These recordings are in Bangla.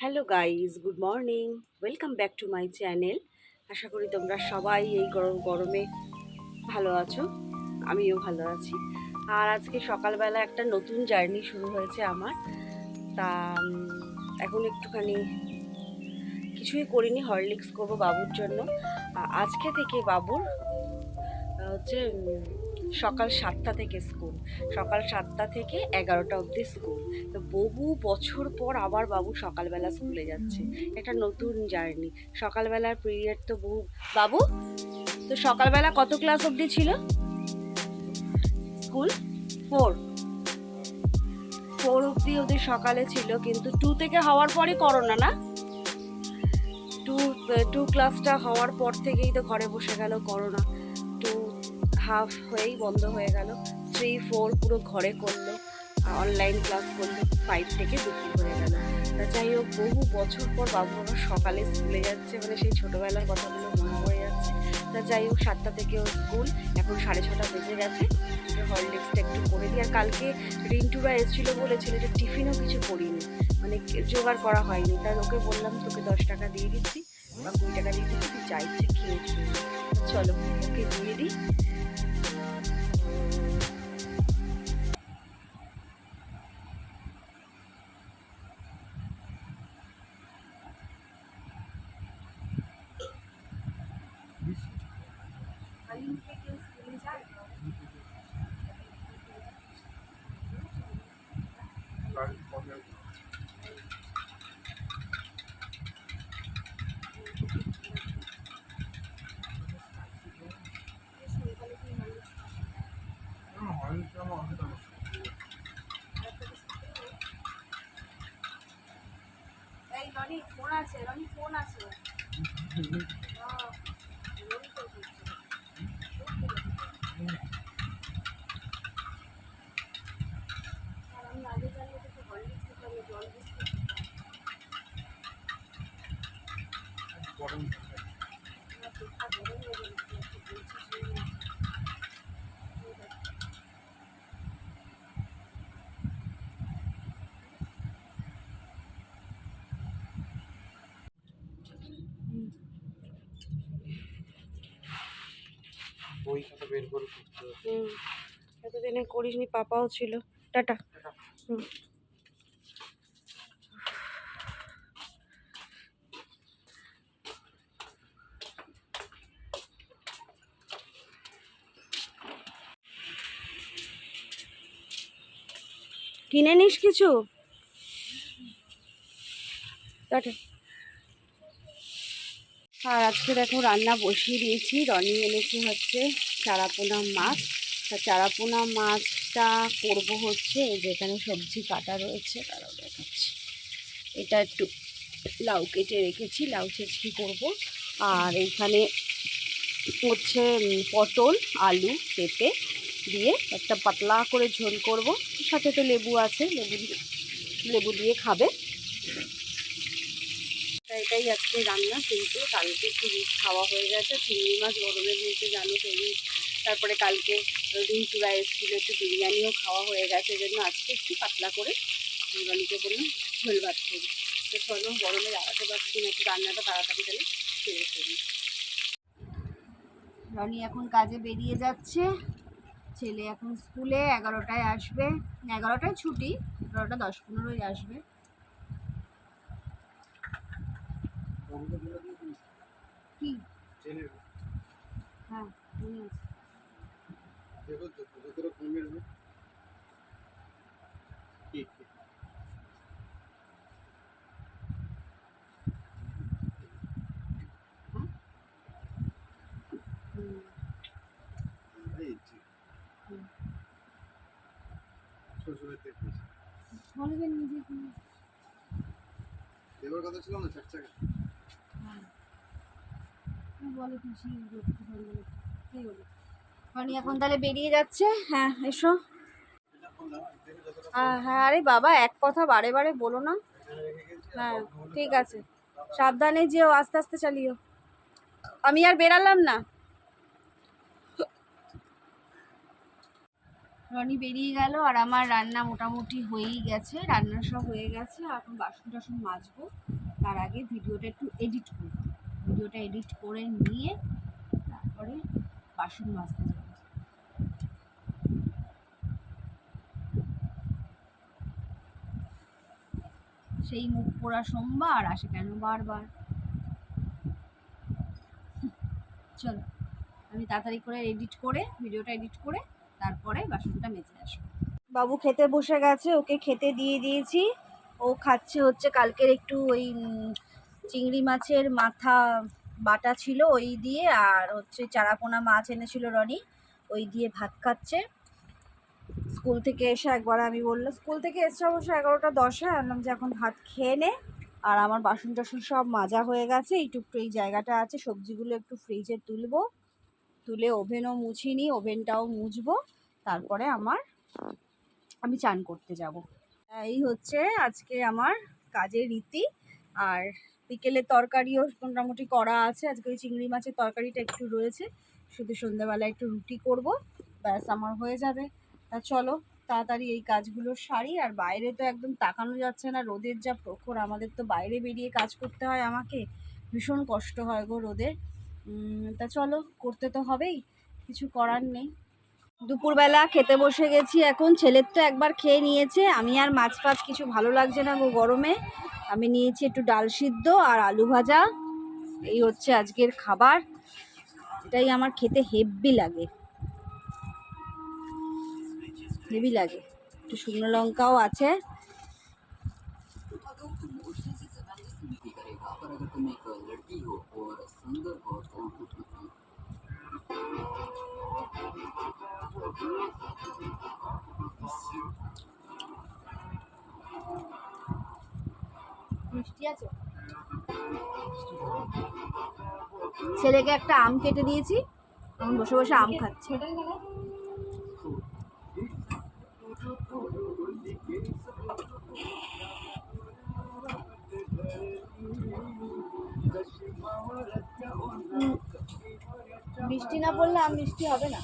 Hello guys good morning. Welcome back to my channel. আশা করি তোমরা সবাই এই গরম গরমে ভালো আছো। আমিও ভালো আছি। আর আজকে সকালবেলা একটা নতুন জার্নি শুরু হয়েছে আমার। তা এখন একটুখানি কিছুই করিনি, হরলিক্স করব বাবুর জন্য। আজকে থেকে বাবুর হচ্ছে সকাল সাতটা থেকে স্কুল সকাল সাতটা থেকে এগারোটা অবধি স্কুল তো বহু বছর পর আবার বাবু সকালবেলা স্কুলে যাচ্ছে। একটা নতুন জার্নি সকালবেলার পিরিয়ড তো বহু বাবু, তো সকালবেলা কত ক্লাস অবধি ছিল? স্কুল ফোর ফোর অবধি ওদের সকালে ছিল, কিন্তু টু থেকে হওয়ার পরে করোনা না? টু টু ক্লাসটা হওয়ার পর থেকেই তো ঘরে বসে গেল করোনা টু হাফ হয়েই বন্ধ হয়ে গেল। থ্রি ফোর পুরো ঘরে করল অনলাইন ক্লাস করল ফাইভ থেকে দুপুর হয়ে গেল। তা যাই হোক, বহু বছর পর বাবু আমার সকালে স্কুলে যাচ্ছে মানে সেই ছোটোবেলার কথাগুলো মনে পড়ে যাচ্ছে। তা যাই হোক, সাতটা থেকে ওর স্কুল এখন সাড়ে ছটা বেজে গেছে। হরলিক্সটা একটু করে দিই। আর কালকে রিন্টুরা এসেছিল বলে ছেলেটা টিফিনও কিছু করিনি। মানে জোগাড় করা হয়নি। তাই ওকে বললাম, তোকে দশ টাকা দিয়ে দিচ্ছি। বা কুড়ি টাকা দিয়ে দিচ্ছি তুই যা খেয়ে খেয়ে চলো ওকে দিয়ে দিই। এই রনি ফোন আছে রনি ফোন আছে। আমি আগে জানলে তো হরলিক্স দিতে হবে জল বিস্কুট আমার পেটটা গরম হয়ে গেল একটু বলছি শুনে বই খাতা বের করে করতে হবে। হুম এতদিনে করিসনি পাপাও ছিল। টাটা। হুম। কিনে নিস কিছু? টাটা। আর আজকে দেখো রান্না বসিয়ে দিয়েছি রনি এনেছি হচ্ছে চারাপোনা মাছ। তা চারাপোনা মাছটা করব হচ্ছে এই যে এখানে সবজি কাটা রয়েছে তারাও দেখাচ্ছি। এটা একটু লাউ কেটে রেখেছি, লাউ চেচকি করব। আর এইখানে হচ্ছে পটল, আলু, পেঁপে দিয়ে একটা পাতলা করে ঝোল করব। সাথে তো লেবু আছে, লেবু লেবু দিয়ে খাবে। এটাই আজকে রান্না, কিন্তু কালকে একটু খাওয়া হয়ে গেছে। চিংড়ি মাছ গরমের মধ্যে জানো তো রিচ তারপরে কালকে রিঞ্চুরা এসেছিল একটু বিরিয়ানিও খাওয়া হয়ে গেছে জন্য আজকে একটু পাতলা করে রনিকে বললাম ঝোল ভাত করি তো চলো গরমে দাঁড়াতে পারছি না একটু রান্নাটা তাড়াতাড়ি তাহলে সেরে ফেলি। রনি এখন কাজে বেরিয়ে যাচ্ছে ছেলে এখন স্কুলে এগারোটায় আসবে এগারোটায় ছুটি এগারোটা দশ পনেরোই আসবে। কি? হ্যাঁ দেওয়ার কথা ছিল না? চার চাকা বলে খুশি করতে পারবে? মানে এখন তাহলে বেরিয়ে যাচ্ছে। হ্যাঁ এসো। হ্যাঁ আরে বাবা, এক কথা বারে বারে বলো না। হ্যাঁ ঠিক আছে। সাবধানে যেও, আস্তে আস্তে চালিও। আমি আর বেরালাম না। রনি বেরিয়ে গেল, আর আমার রান্না মোটামুটি হয়েই গেছে। রান্না সব হয়ে গেছে এখন বাসন টাসন মাজবো। তার আগে ভিডিওটা একটু এডিট করব। ভিডিওটা এডিট করে নিয়ে তারপরে বাসন মাজতে যাব সেই মুখ পোড়া সোমবার আসে কেন বারবার? চলো, আমি তাড়াতাড়ি করে এডিট করে ভিডিওটা এডিট করে তারপরে বাসনটা মেজে আসব। বাবু খেতে বসে গেছে, ওকে খেতে দিয়ে দিয়েছি। ও খাচ্ছে হচ্ছে কালকের একটু ওই চিংড়ি মাছের মাথা বাটা ছিল ওই দিয়ে, আর হচ্ছে চারাপোনা মাছ এনেছিল রনি, ওই দিয়ে ভাত খাচ্ছে। স্কুল থেকে এসে একবার আমি বললাম স্কুল থেকে এসে অবশ্য এগারোটা দশে। আনলাম যে এখন ভাত খেয়ে নে। আর আমার বাসন টাসন সব মাজা হয়ে গেছে। এইটুকু এই জায়গাটা আছে, সবজিগুলো একটু ফ্রিজে তুলবো। তুলে ওভেনও মুছিনি ওভেনটাও মুছবো। তারপরে আমার, আমি চান করতে যাব। এই হচ্ছে আজকে আমার কাজের রীতি। আর বিকেলে তরকারিও মোটামুটি করা আছে। আজকে ওই চিংড়ি মাছের তরকারিটা একটু রয়েছে। শুধু সন্ধ্যাবেলা একটু রুটি করব। ব্যাস, আমার হয়ে যাবে। তা চলো, তাড়াতাড়ি এই কাজগুলো সারি, আর বাইরে তো একদম তাকানো যাচ্ছে না। রোদের যা প্রখর, আমাদের তো বাইরে বেরিয়ে কাজ করতে হয় আমাকে। ভীষণ কষ্ট হয় গো রোদের। তা চলো, করতে তো হবেই, কিছু করার নেই। দুপুরবেলা খেতে বসে গেছি এখন, ছেলের তো একবার খেয়ে নিয়েছে। আমি আর মাছ ফাছ কিছু ভালো লাগছে না গো গরমে। আমি নিয়েছি একটু ডাল সিদ্ধ আর আলু ভাজা। এই হচ্ছে আজকের খাবার। এটাই আমার খেতে হেভি লাগে। হেভি লাগে। একটু শুকনো লঙ্কাও আছে। ছেলেকে একটা আম কেটে দিয়েছি। আমি বসে বসে আম খাচ্ছে। না আম মিষ্টি হবে না।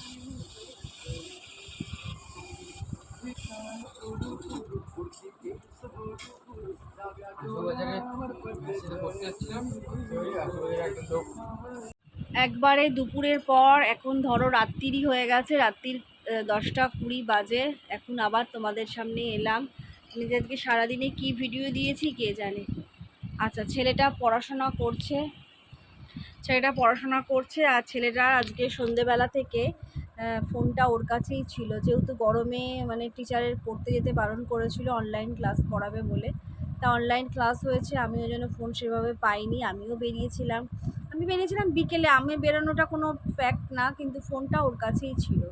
একবারে দুপুরের পর, এখন ধরো রাত্রিরই হয়ে গেছে, রাত্রির দশটা কুড়ি বাজে। এখন আবার তোমাদের সামনে এলাম। নিজেদেরকে সারাদিনে কি ভিডিও দিয়েছি কে জানে? আচ্ছা ছেলেটা পড়াশোনা করছে। ছেলেটা পড়াশোনা করছে আর ছেলেটা আজকে সন্ধেবেলা থেকে ফোনটা ওর কাছেই ছিল। যেহেতু গরমে মানে টিচারের পড়তে যেতে বারণ করেছিল অনলাইন ক্লাস করাবে বলে। তা অনলাইন ক্লাস হয়েছে আমি ওই জন্য ফোন সেভাবে পাইনি, আমিও বেরিয়েছিলাম। আমি বেরিয়েছিলাম বিকেলে, আমি বেরোনোটা কোনো ফ্যাক্ট না, কিন্তু ফোনটা ওর কাছেই ছিল।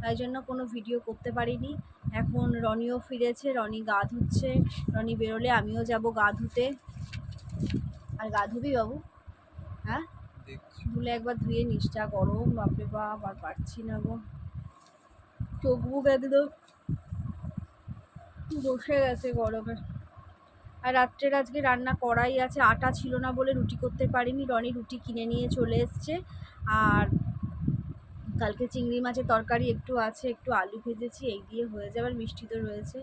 তাই জন্য কোনো ভিডিও করতে পারিনি। এখন রনিও ফিরেছে, রনি গা ধুচ্ছে। রনি বেরোলে আমিও যাব গা ধুতে আর গা ধুবি বাবু? হ্যাঁ? ধুলে একবার ধুয়ে নিস যা গরম বাপরে বাপ আর পারছি না গো। চোখ মুখ একদম বসে গেছে গরমে। আর রাত্রের আজকে রান্না করাই আছে আটা ছিল না বলে রুটি করতে পারিনি। রনি রুটি কিনে নিয়ে চলে এসছে। আর কালকে চিংড়ি মাছের তরকারি একটু আছে একটু আলু ভেজেছি এই দিয়ে হয়ে যাবে আর মিষ্টি তো রয়েছে।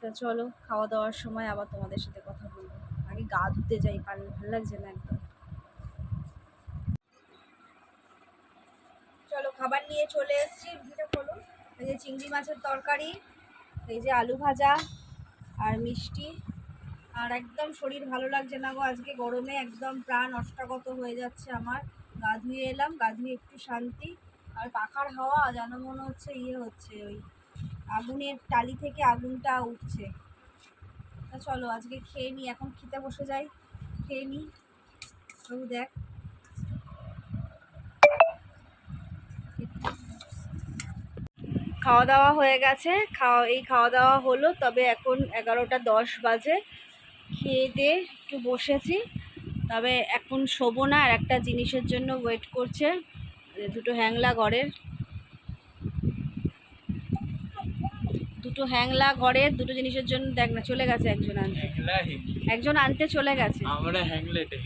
তা চলো খাওয়া দাওয়ার সময় আবার তোমাদের সাথে কথা বলব। আগে গা ধুতে যাই ভালো ভালো লাগছে না একদম। চলো, খাবার নিয়ে চলে এসেছি। রুটিটা খোলো এই যে চিংড়ি মাছের তরকারি, এই যে আলু ভাজা আর মিষ্টি। আর একদম শরীর ভালো লাগছে না গো, আজকে গরমে একদম প্রাণ অষ্টাগত হয়ে যাচ্ছে আমার। গা ধুয়ে এলাম, গা ধুয়ে একটু শান্তি। আর পাখার হাওয়া, যেন মনে হচ্ছে ইয়ে হচ্ছে ওই আগুনের টালি থেকে আগুনটা উঠছে। চলো, আজকে খেয়ে নিই এখন খেতে বসে যাই। খেয়ে নিই দেখ। খাওয়া দাওয়া হয়ে গেছে। খাওয়া এই খাওয়া দাওয়া হলো তবে এখন এগারোটা দশ বাজে। খেয়ে দিয়ে একটু বসেছি। তবে এখন শোবো না আর একটা জিনিসের জন্য ওয়েট করছে দুটো হ্যাংলা ঘরের। দুটো হ্যাংলা ঘরের দুটো জিনিসের জন্য দেখ না চলে গেছে একজন আনতে। একজন আনতে চলে গেছে। আমরা হ্যাংলেটে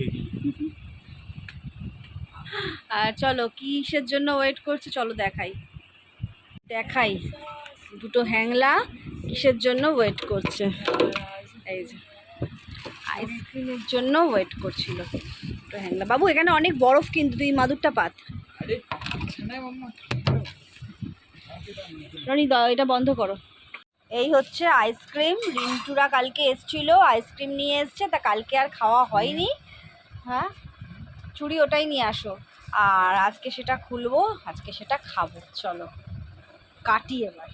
আর চলো কিসের জন্য ওয়েট করছে চলো দেখাই। দেখাই। দুটো হ্যাংলা কিসের জন্য ওয়েট করছে? এই যে আইসক্রিমের জন্য ওয়েট করছিল। দুটো হ্যাংলা। বাবু এখানে অনেক বরফ কিন্তু তুই মাদুরটা পাত। রনি এটা বন্ধ করো। এই হচ্ছে আইসক্রিম রিন্টুরা কালকে এসছিল আইসক্রিম নিয়ে এসছে তা কালকে আর খাওয়া হয়নি। হ্যাঁ? চুড়ি ওটাই নিয়ে আসো। আর আজকে সেটা খুলবো আজকে সেটা খাব। চলো। কাটি এবার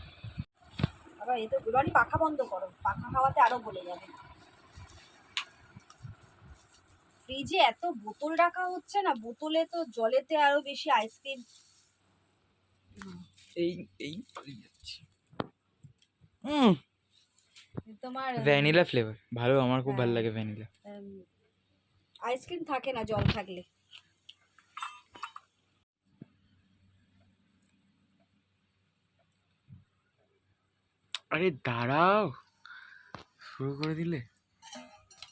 আবার এই তো রনি পাখা বন্ধ করো পাখা খাওয়াতে আরও বলে যাবে। ফ্রিজে এত বোতল রাখা হচ্ছে না বোতলে তো জলেতে আরও বেশি আইসক্রিম এই এই তোমার ভ্যানিলা ফ্লেভার ভালো আমার খুব ভালো লাগে ভ্যানিলা। আইসক্রিম থাকে না জল থাকলে। আরে দাঁড়াও। শুরু করে দিলে?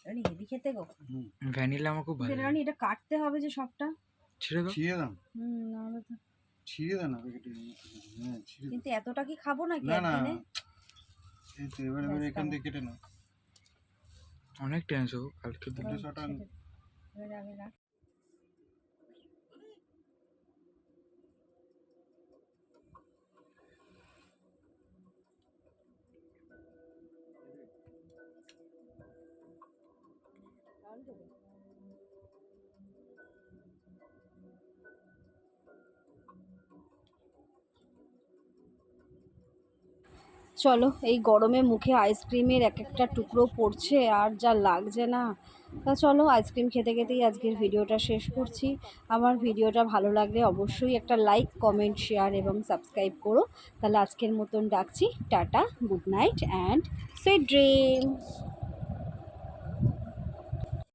রানি হেভি খেতে গো। ভ্যানিলা আমার খুব ভালো রানি এটা কাটতে হবে যে সবটা। ছেড়ে দাও। ছিঁড়ে দাও। হুম নাহলে তো ছিঁড়ে দাও না প্যাকেটে হ্যাঁ ছিঁড়ে কিন্তু এতটা কি খাব নাকি না না। একদিনে এই তো এবার এবার এখান থেকে কেটে নাও। অনেক টেনশন কালকে দুটো শটা এবারে আগে রাখ। চলো, এই গরমে মুখে আইসক্রিমের এক একটা টুকরো পড়ছে আর যা লাগছে না। তা চলো, আইসক্রিম খেতে খেতেই আজকের ভিডিওটা শেষ করছি। আমার ভিডিওটা ভালো লাগলে অবশ্যই একটা লাইক, কমেন্ট, শেয়ার এবং সাবস্ক্রাইব করো। তাহলে আজকের মতন ডাকছি tata, good night and sweet dream.